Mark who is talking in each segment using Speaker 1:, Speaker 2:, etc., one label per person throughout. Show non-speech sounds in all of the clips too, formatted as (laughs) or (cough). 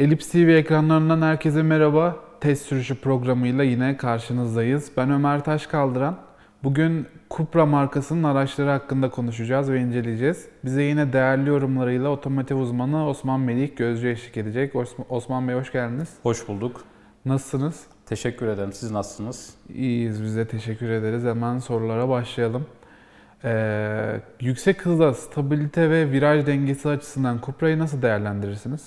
Speaker 1: Elips TV ekranlarından herkese merhaba. Test sürüşü programıyla yine karşınızdayız. Ben Ömer Taş Kaldıran. Bugün Cupra markasının araçları hakkında konuşacağız ve inceleyeceğiz. Bize yine değerli yorumlarıyla otomotiv uzmanı Osman Melih Gözcü eşlik edecek. Osman- Osman Bey hoş geldiniz.
Speaker 2: Hoş bulduk.
Speaker 1: Nasılsınız?
Speaker 2: Teşekkür ederim. Siz nasılsınız?
Speaker 1: İyiyiz biz de teşekkür ederiz. Hemen sorulara başlayalım. Ee, yüksek hızda stabilite ve viraj dengesi açısından Cupra'yı nasıl değerlendirirsiniz?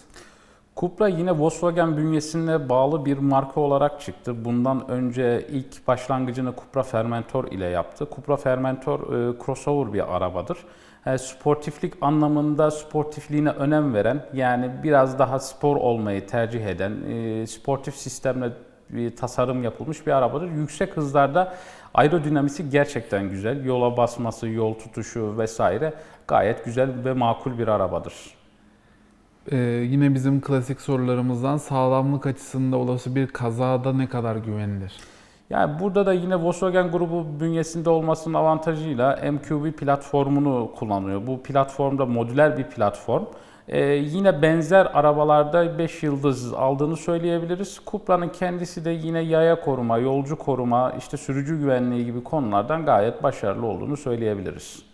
Speaker 2: Cupra yine Volkswagen bünyesine bağlı bir marka olarak çıktı. Bundan önce ilk başlangıcını Cupra Fermentor ile yaptı. Cupra Fermentor e, crossover bir arabadır. E, sportiflik anlamında sportifliğine önem veren, yani biraz daha spor olmayı tercih eden, e, sportif sistemle bir tasarım yapılmış bir arabadır. Yüksek hızlarda aerodinamisi gerçekten güzel. Yola basması, yol tutuşu vesaire gayet güzel ve makul bir arabadır.
Speaker 1: Ee, yine bizim klasik sorularımızdan sağlamlık açısında olası bir kazada ne kadar güvenilir?
Speaker 2: Yani burada da yine Volkswagen grubu bünyesinde olmasının avantajıyla MQB platformunu kullanıyor. Bu platformda modüler bir platform. Ee, yine benzer arabalarda 5 yıldız aldığını söyleyebiliriz. Cupra'nın kendisi de yine yaya koruma, yolcu koruma, işte sürücü güvenliği gibi konulardan gayet başarılı olduğunu söyleyebiliriz.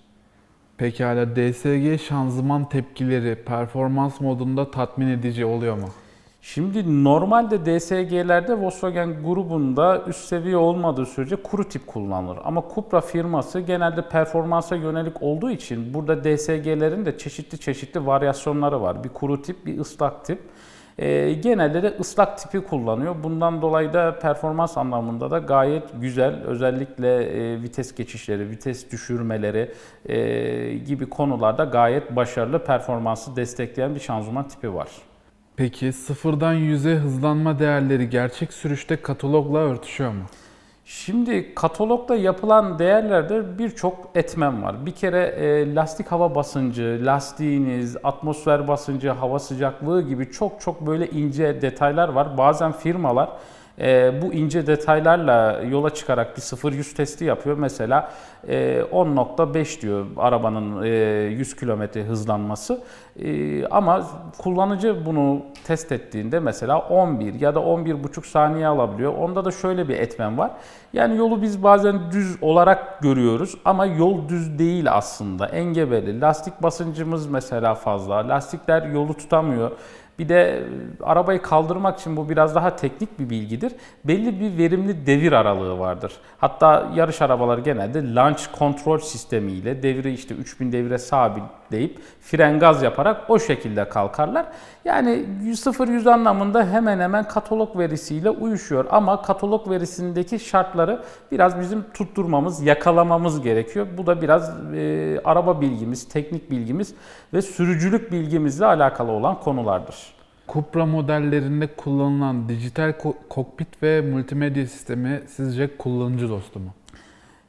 Speaker 1: Pekala DSG şanzıman tepkileri performans modunda tatmin edici oluyor mu?
Speaker 2: Şimdi normalde DSG'lerde Volkswagen grubunda üst seviye olmadığı sürece kuru tip kullanılır. Ama Cupra firması genelde performansa yönelik olduğu için burada DSG'lerin de çeşitli çeşitli varyasyonları var. Bir kuru tip, bir ıslak tip. Ee, genelde de ıslak tipi kullanıyor. Bundan dolayı da performans anlamında da gayet güzel. Özellikle e, vites geçişleri, vites düşürmeleri e, gibi konularda gayet başarılı performansı destekleyen bir şanzıman tipi var.
Speaker 1: Peki sıfırdan 100'e hızlanma değerleri gerçek sürüşte katalogla örtüşüyor mu?
Speaker 2: Şimdi katalogda yapılan değerlerde birçok etmen var. Bir kere e, lastik hava basıncı, lastiğiniz, atmosfer basıncı, hava sıcaklığı gibi çok çok böyle ince detaylar var. Bazen firmalar e, bu ince detaylarla yola çıkarak bir 0-100 testi yapıyor. Mesela e, 10.5 diyor arabanın e, 100 kilometre hızlanması. E, ama kullanıcı bunu test ettiğinde mesela 11 ya da 11.5 saniye alabiliyor. Onda da şöyle bir etmen var. Yani yolu biz bazen düz olarak görüyoruz ama yol düz değil aslında. Engebeli. Lastik basıncımız mesela fazla. Lastikler yolu tutamıyor. Bir de e, arabayı kaldırmak için bu biraz daha teknik bir bilgidir. Belli bir verimli devir aralığı vardır. Hatta yarış arabaları genelde launch kontrol sistemiyle devri işte 3000 devire sabitleyip fren gaz yaparak o şekilde kalkarlar. Yani 0-100 anlamında hemen hemen katalog verisiyle uyuşuyor. Ama katalog verisindeki şartları biraz bizim tutturmamız, yakalamamız gerekiyor. Bu da biraz e, araba bilgimiz, teknik bilgimiz ve sürücülük bilgimizle alakalı olan konulardır.
Speaker 1: Cupra modellerinde kullanılan dijital ko- kokpit ve multimedya sistemi sizce kullanıcı dostu mu?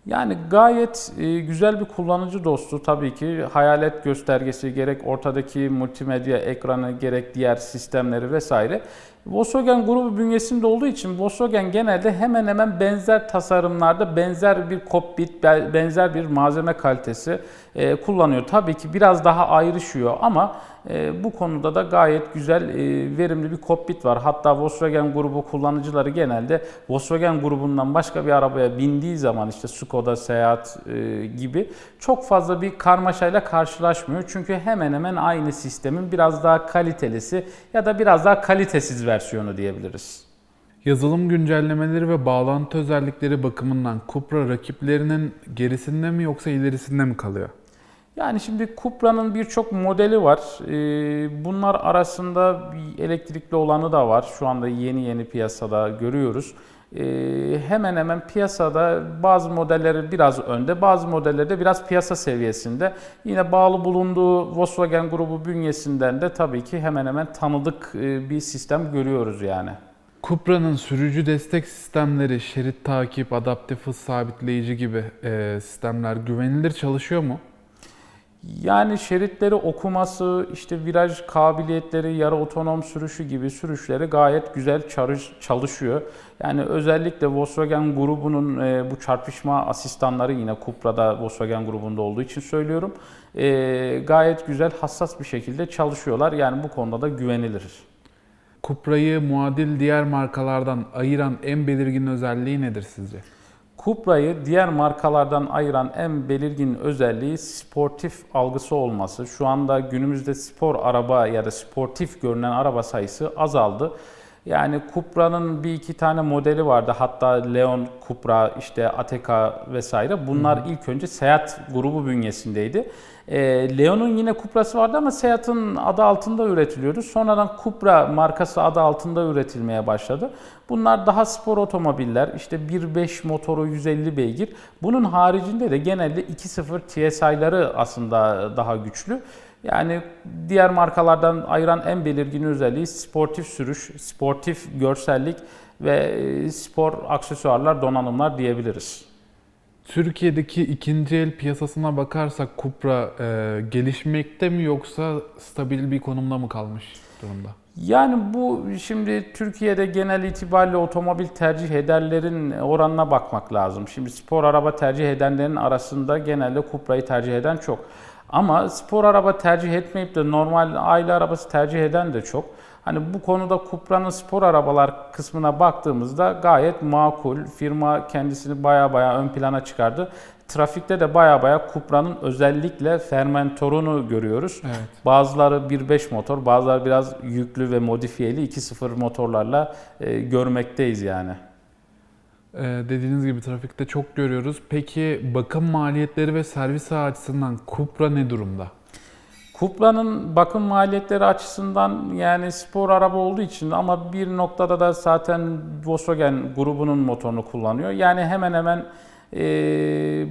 Speaker 2: Yani gayet e, güzel bir kullanıcı dostu tabii ki. Hayalet göstergesi gerek ortadaki multimedya ekranı gerek diğer sistemleri vesaire. Volkswagen grubu bünyesinde olduğu için Volkswagen genelde hemen hemen benzer tasarımlarda benzer bir kokpit, be- benzer bir malzeme kalitesi e, kullanıyor. Tabii ki biraz daha ayrışıyor ama e, bu konuda da gayet güzel, e, verimli bir kokpit var. Hatta Volkswagen grubu kullanıcıları genelde Volkswagen grubundan başka bir arabaya bindiği zaman işte Skoda, Seat e, gibi çok fazla bir karmaşayla karşılaşmıyor. Çünkü hemen hemen aynı sistemin biraz daha kalitelisi ya da biraz daha kalitesiz versiyonu diyebiliriz.
Speaker 1: Yazılım güncellemeleri ve bağlantı özellikleri bakımından Cupra rakiplerinin gerisinde mi yoksa ilerisinde mi kalıyor?
Speaker 2: Yani şimdi Cupra'nın birçok modeli var. Ee, Bunlar arasında bir elektrikli olanı da var. Şu anda yeni yeni piyasada görüyoruz. Ee, Hemen hemen piyasada bazı modelleri biraz önde, bazı modelleri de biraz piyasa seviyesinde. Yine bağlı bulunduğu Volkswagen grubu bünyesinden de tabii ki hemen hemen tanıdık e, bir sistem görüyoruz yani.
Speaker 1: Cupra'nın sürücü destek sistemleri, şerit takip, adaptif hız sabitleyici gibi e, sistemler güvenilir çalışıyor mu?
Speaker 2: Yani şeritleri okuması, işte viraj kabiliyetleri, yarı otonom sürüşü gibi sürüşleri gayet güzel çalış- çalışıyor. Yani özellikle Volkswagen grubunun e, bu çarpışma asistanları yine Cupra'da Volkswagen grubunda olduğu için söylüyorum. E, gayet güzel, hassas bir şekilde çalışıyorlar. Yani bu konuda da güvenilir.
Speaker 1: Cupra'yı muadil diğer markalardan ayıran en belirgin özelliği nedir sizce?
Speaker 2: Cupra'yı diğer markalardan ayıran en belirgin özelliği sportif algısı olması. Şu anda günümüzde spor araba ya da sportif görünen araba sayısı azaldı. Yani Cupra'nın bir iki tane modeli vardı. Hatta Leon Cupra, işte Ateca vesaire. Bunlar ilk önce Seat grubu bünyesindeydi. Ee, Leon'un yine Cupra'sı vardı ama Seat'ın adı altında üretiliyordu. Sonradan Cupra markası adı altında üretilmeye başladı. Bunlar daha spor otomobiller. İşte 1.5 motoru 150 beygir. Bunun haricinde de genelde 2.0 TSI'ları aslında daha güçlü. Yani diğer markalardan ayıran en belirgin özelliği sportif sürüş, sportif görsellik ve e, spor aksesuarlar, donanımlar diyebiliriz.
Speaker 1: Türkiye'deki ikinci el piyasasına bakarsak Cupra e, gelişmekte mi yoksa stabil bir konumda mı kalmış durumda?
Speaker 2: Yani bu şimdi Türkiye'de genel itibariyle otomobil tercih edenlerin oranına bakmak lazım. Şimdi spor araba tercih edenlerin arasında genelde Cupra'yı tercih eden çok. Ama spor araba tercih etmeyip de normal aile arabası tercih eden de çok. Hani bu konuda Cupra'nın spor arabalar kısmına baktığımızda gayet makul. Firma kendisini baya baya ön plana çıkardı. Trafikte de baya baya Cupra'nın özellikle fermentorunu görüyoruz.
Speaker 1: Evet.
Speaker 2: Bazıları 1.5 motor, bazıları biraz yüklü ve modifiyeli 2.0 motorlarla e, görmekteyiz yani.
Speaker 1: E, dediğiniz gibi trafikte çok görüyoruz. Peki bakım maliyetleri ve servis açısından Cupra ne durumda?
Speaker 2: Cupra'nın bakım maliyetleri açısından yani spor araba olduğu için ama bir noktada da zaten Volkswagen grubunun motorunu kullanıyor. Yani hemen hemen e,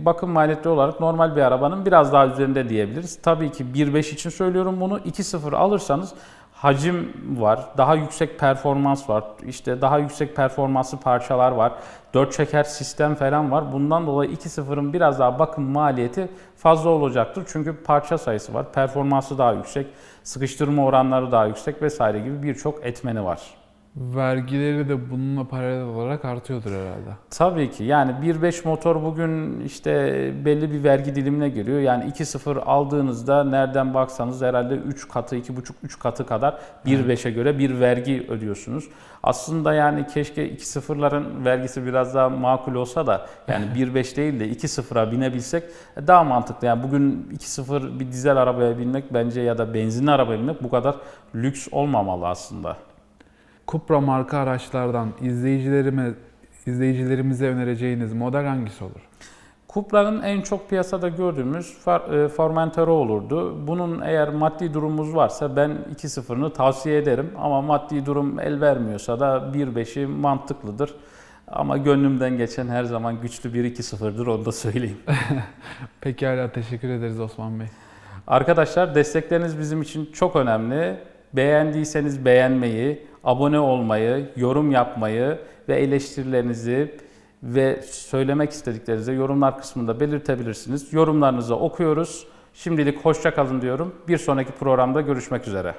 Speaker 2: bakım maliyetleri olarak normal bir arabanın biraz daha üzerinde diyebiliriz. Tabii ki 1.5 için söylüyorum bunu. 2.0 alırsanız hacim var, daha yüksek performans var, işte daha yüksek performanslı parçalar var, 4 çeker sistem falan var. Bundan dolayı 2.0'ın biraz daha bakım maliyeti fazla olacaktır. Çünkü parça sayısı var, performansı daha yüksek, sıkıştırma oranları daha yüksek vesaire gibi birçok etmeni var.
Speaker 1: Vergileri de bununla paralel olarak artıyordur herhalde.
Speaker 2: Tabii ki yani 1.5 motor bugün işte belli bir vergi dilimine giriyor. Yani 2.0 aldığınızda nereden baksanız herhalde 3 katı, 2.5-3 katı kadar 1.5'e göre bir vergi ödüyorsunuz. Aslında yani keşke 2.0'ların vergisi biraz daha makul olsa da yani (laughs) 1.5 değil de 2.0'a binebilsek daha mantıklı. Yani bugün 2.0 bir dizel arabaya binmek bence ya da benzinli arabaya binmek bu kadar lüks olmamalı aslında.
Speaker 1: Cupra marka araçlardan izleyicilerime izleyicilerimize önereceğiniz model hangisi olur?
Speaker 2: Cupra'nın en çok piyasada gördüğümüz e, Formentero olurdu. Bunun eğer maddi durumumuz varsa ben 2.0'ını tavsiye ederim. Ama maddi durum el vermiyorsa da 1.5'i mantıklıdır. Ama gönlümden geçen her zaman güçlü bir 2.0'dır onu da söyleyeyim. (laughs)
Speaker 1: Pekala teşekkür ederiz Osman Bey.
Speaker 2: Arkadaşlar destekleriniz bizim için çok önemli. Beğendiyseniz beğenmeyi, abone olmayı, yorum yapmayı ve eleştirilerinizi ve söylemek istediklerinizi yorumlar kısmında belirtebilirsiniz. Yorumlarınızı okuyoruz. Şimdilik hoşça kalın diyorum. Bir sonraki programda görüşmek üzere.